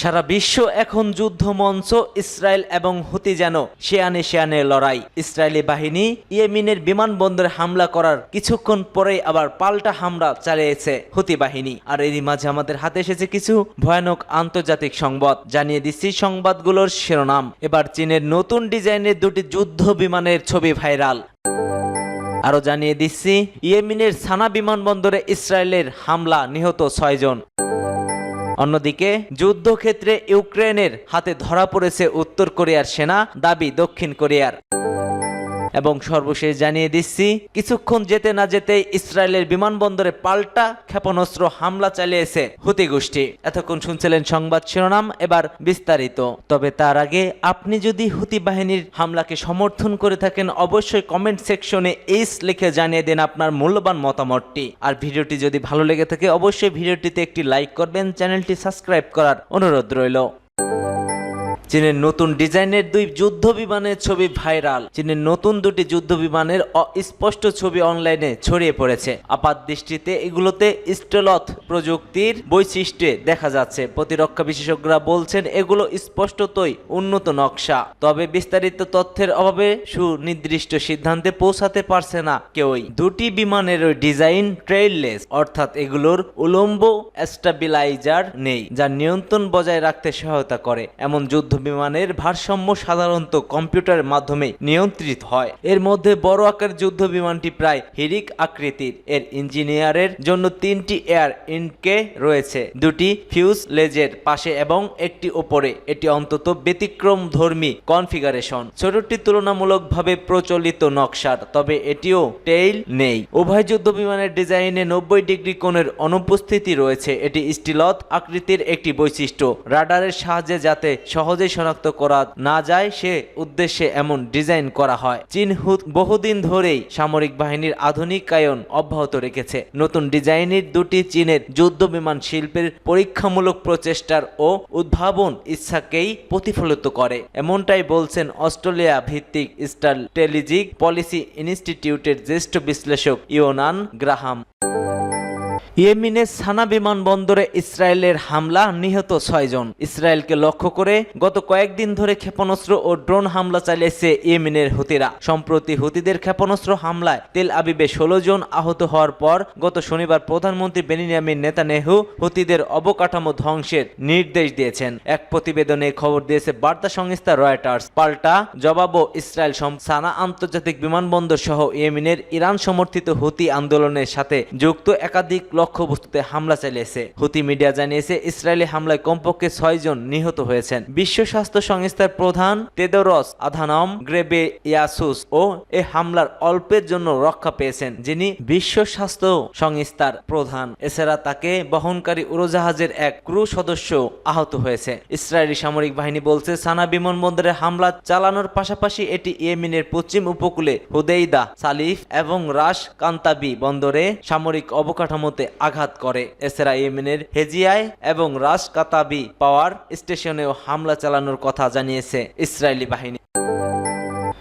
সারা বিশ্ব এখন যুদ্ধ মঞ্চ ইসরায়েল এবং হুতি যেন শেয়ানে শেয়ানে লড়াই। ইসরায়েলি বাহিনী ইয়েমিনের বিমানবন্দরে হামলা করার কিছুক্ষণ পরেই আবার পাল্টা হামলা চালিয়েছে হুতি বাহিনী। আর এরই মাঝে আমাদের হাতে এসেছে কিছু ভয়ানক আন্তর্জাতিক সংবাদ। জানিয়ে দিচ্ছি সংবাদগুলোর শিরোনাম। এবার চীনের নতুন ডিজাইনের দুটি যুদ্ধ বিমানের ছবি ভাইরাল। আরও জানিয়ে দিচ্ছি, ইয়েমিনের সানা বিমানবন্দরে ইসরায়েলের হামলা নিহত ছয়জন। অন্যদিকে যুদ্ধক্ষেত্রে ইউক্রেনের হাতে ধরা পড়েছে উত্তর কোরিয়ার সেনা দাবি দক্ষিণ কোরিয়ার। এবং সর্বশেষ জানিয়ে দিচ্ছি, কিছুক্ষণ যেতে না যেতে ইসরায়েলের বিমানবন্দরে পাল্টা ক্ষেপণাস্ত্র হামলা চালিয়েছে হুতি গোষ্ঠী। এতক্ষণ শুনছিলেন সংবাদ শিরোনাম, এবার বিস্তারিত। তবে তার আগে আপনি যদি হুতি বাহিনীর হামলাকে সমর্থন করে থাকেন, অবশ্যই কমেন্ট সেকশনে এইস লিখে জানিয়ে দেন আপনার মূল্যবান মতামতটি। আর ভিডিওটি যদি ভালো লেগে থাকে, অবশ্যই ভিডিওটিতে একটি লাইক করবেন, চ্যানেলটি সাবস্ক্রাইব করার অনুরোধ রইল। চীনের নতুন ডিজাইনের দুই যুদ্ধ বিমানের ছবি ভাইরাল। চীনের নতুন দুটি যুদ্ধ বিমানের অস্পষ্ট ছবি অনলাইনে ছড়িয়ে পড়েছে। আপাত দৃষ্টিতে এগুলোতে স্টেলথ প্রযুক্তির বৈশিষ্ট্যে দেখা যাচ্ছে। প্রতিরক্ষা বিশেষজ্ঞরা বলছেন এগুলো স্পষ্টতই উন্নত নকশা। তবে বিস্তারিত তথ্যের অভাবে সুনির্দিষ্ট সিদ্ধান্তে পৌঁছাতে পারছে না কেউই। দুটি বিমানের ডিজাইন ট্রেইললেস, অর্থাৎ এগুলোর উলম্ব স্টাবিলাইজার নেই, যা নিয়ন্ত্রণ বজায় রাখতে সহায়তা করে। এমন যুদ্ধ বিমানের ভারসাম্য সাধারণত কম্পিউটারের মাধ্যমে নিয়ন্ত্রিত হয়। এর মধ্যে বড় আকার যুদ্ধ বিমানটি প্রায় হিরিক আকৃতির। এর ইঞ্জিনিয়ারের জন্য তিনটি এয়ার ইনকে রয়েছে, দুটি ফিউজ লেজের পাশে এবং একটি ওপরে এটি অন্তত ব্যতিক্রম ধর্মী কনফিগারেশন। ছোটটি তুলনামূলকভাবে প্রচলিত নকশার, তবে এটিও টেইল নেই। উভয় যুদ্ধ বিমানের ডিজাইনে নব্বই ডিগ্রি কোণের অনুপস্থিতি রয়েছে। এটি স্টিলত আকৃতির একটি বৈশিষ্ট্য। রাডারের সাহায্যে যাতে সহজে শনাক্ত করা না যায়, সে উদ্দেশ্যে এমন ডিজাইন করা হয়। চীন হুত- বহুদিন ধরেই সামরিক বাহিনীর আধুনিকায়ন অব্যাহত রেখেছে। নতুন ডিজাইনের দুটি চীনের যুদ্ধ বিমান শিল্পের পরীক্ষামূলক প্রচেষ্টার ও উদ্ভাবন ইচ্ছাকেই প্রতিফলিত করে। এমনটাই বলছেন অস্ট্রেলিয়া ভিত্তিক স্ট্র্যাটেজিক পলিসি ইনস্টিটিউটের জ্যেষ্ঠ বিশ্লেষক ইওনান গ্রাহাম। ইয়েমিনের সানা বিমানবন্দরে ইসরায়েলের হামলা, নিহত ছয়জন ইসরায়েলকে লক্ষ্য করে গত কয়েকদিন ধরে ক্ষেপণাস্ত্র ও ড্রোন হামলা চালিয়েছে ইয়েমেনের হুতিরা। সম্প্রতি হুতিদের ক্ষেপণাস্ত্র হামলায় তেল আবিবে ষোলো জন আহত হওয়ার পর গত শনিবার প্রধানমন্ত্রী বেনিয়ামিন নেতানেহু হুতিদের অবকাঠামো ধ্বংসের নির্দেশ দিয়েছেন। এক প্রতিবেদনে খবর দিয়েছে, বার্তা সংস্থা রয়টার্স। পাল্টা জবাবও ইসরায়েল সানা আন্তর্জাতিক বিমানবন্দর সহ ইয়েমেনের ইরান সমর্থিত হুতি আন্দোলনের সাথে যুক্ত একাধিক লক্ষ্যবস্তুতে হামলা চালিয়েছে। হুতি মিডিয়া জানিয়েছে, ইসরায়েলি হামলায় কমপক্ষে ছয় জন নিহত হয়েছেন। বিশ্ব স্বাস্থ্য সংস্থার প্রধান তেদরস আধানম গ্রেবে ইয়াসুস ও এ হামলার অল্পের জন্য রক্ষা পেয়েছেন, যিনি বিশ্ব স্বাস্থ্য সংস্থার প্রধান। এছাড়া তাকে বহনকারী উড়োজাহাজের এক ক্রু সদস্য আহত হয়েছে। ইসরায়েলি সামরিক বাহিনী বলছে, সানা বিমানবন্দরে হামলা চালানোর পাশাপাশি এটি ইয়েমেনের পশ্চিম উপকূলে হুদেইদা, সালিফ এবং রাস কান্তাবি বন্দরে সামরিক অবকাঠামোতে আঘাত করে। এছাড়া ইয়েমেনের হেজিয়ায় এবং রাস কাতাবি পাওয়ার স্টেশনেও হামলা চালানোর কথা জানিয়েছে ইসরায়েলি বাহিনী।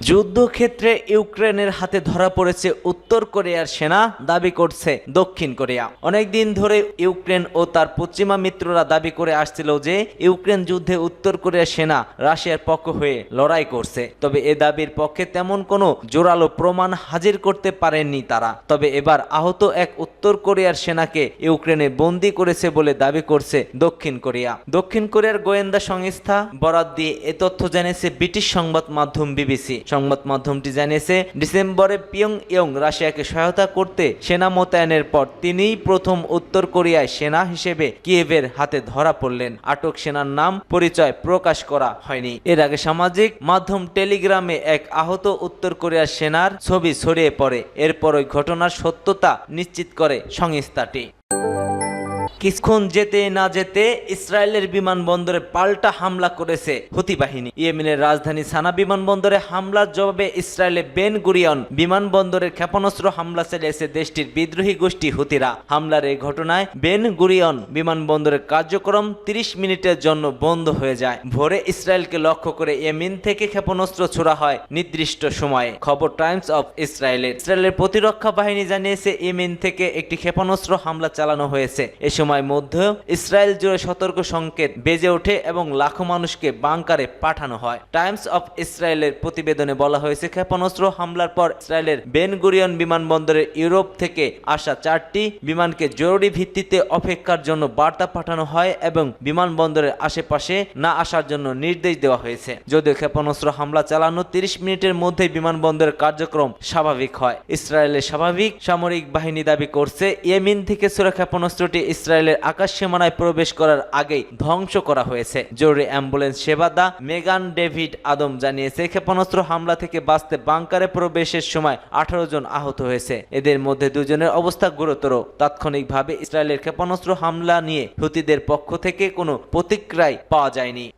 যুদ্ধক্ষেত্রে ইউক্রেনের হাতে ধরা পড়েছে উত্তর কোরিয়ার সেনা, দাবি করছে দক্ষিণ কোরিয়া। অনেকদিন ধরে ইউক্রেন ও তার পশ্চিমা মিত্ররা দাবি করে আসছিল যে, ইউক্রেন যুদ্ধে উত্তর কোরিয়ার সেনা রাশিয়ার পক্ষ হয়ে লড়াই করছে। তবে এ দাবির পক্ষে তেমন কোনো জোরালো প্রমাণ হাজির করতে পারেননি তারা। তবে এবার আহত এক উত্তর কোরিয়ার সেনাকে ইউক্রেনে বন্দি করেছে বলে দাবি করছে দক্ষিণ কোরিয়া। দক্ষিণ কোরিয়ার গোয়েন্দা সংস্থা বরাত দিয়ে এ তথ্য জানিয়েছে ব্রিটিশ সংবাদ মাধ্যম বিবিসি। সংবাদ মাধ্যমটি জানিয়েছে, ডিসেম্বরে পিয়ং ইয়ং রাশিয়াকে সহায়তা করতে সেনা মোতায়েনের পর তিনিই প্রথম উত্তর কোরিয়ায় সেনা হিসেবে কিয়েভের হাতে ধরা পড়লেন। আটক সেনার নাম পরিচয় প্রকাশ করা হয়নি। এর আগে সামাজিক মাধ্যম টেলিগ্রামে এক আহত উত্তর কোরিয়ার সেনার ছবি ছড়িয়ে পড়ে। এরপর ওই ঘটনার সত্যতা নিশ্চিত করে সংস্থাটি। কিছুক্ষণ যেতে না যেতে ইসরায়েলের বিমানবন্দরে পাল্টা হামলা করেছে হুতি বাহিনী। ইয়েমেনের রাজধানী সানা বিমানবন্দরে হামলার জবাবে ইসরায়েলে বেন গুরিয়ন বিমানবন্দরের ক্ষেপণাস্ত্র হামলা চালিয়েছে দেশটির বিদ্রোহী গোষ্ঠী হুতিরা। হামলার এই ঘটনায় বেন গুরিয়ন বিমানবন্দরের কার্যক্রম 30 মিনিটের জন্য বন্ধ হয়ে যায়। ভোরে ইসরায়েলকে লক্ষ্য করে ইয়েমেন থেকে ক্ষেপণাস্ত্র ছোড়া হয় নির্দিষ্ট সময়ে। খবর টাইমস অফ ইসরায়েলের। ইসরায়েলের প্রতিরক্ষা বাহিনী জানিয়েছে, ইয়েমেন থেকে একটি ক্ষেপণাস্ত্র হামলা চালানো হয়েছে। এ সময় সময় মধ্যে ইসরায়েল জুড়ে সতর্ক সংকেত বেজে ওঠে এবং লাখো মানুষকে বাংকারে পাঠানো হয়। টাইমস অফ ইসরায়েলের প্রতিবেদনে বলা হয়েছে, ক্ষেপণাস্ত্র হামলার পর ইসরায়েলের বেন গুরিয়ন বিমানবন্দরে ইউরোপ থেকে আসা চারটি বিমানকে জরুরি ভিত্তিতে অপেক্ষার জন্য বার্তা পাঠানো হয় এবং বিমানবন্দরের আশেপাশে না আসার জন্য নির্দেশ দেওয়া হয়েছে। যদিও ক্ষেপণাস্ত্র হামলা চালানো তিরিশ মিনিটের মধ্যে বিমানবন্দরের কার্যক্রম স্বাভাবিক হয়। ইসরায়েলের স্বাভাবিক সামরিক বাহিনী দাবি করছে, ইয়েমিন থেকে ছোড়া ক্ষেপণাস্ত্রটি ইসরায়েলের আকাশ সীমানায় প্রবেশ করার আগেই ধ্বংস করা হয়েছে। জরুরি অ্যাম্বুলেন্স সেবা দা মেগান ডেভিড আদম জানিয়েছে, ক্ষেপণাস্ত্র হামলা থেকে বাঁচতে বাংকারে প্রবেশের সময় আঠারো জন আহত হয়েছে। এদের মধ্যে দুজনের অবস্থা গুরুতর। তাৎক্ষণিকভাবে ইসরায়েলের ক্ষেপণাস্ত্র হামলা নিয়ে হুতিদের পক্ষ থেকে কোনো প্রতিক্রিয়ায় পাওয়া যায়নি।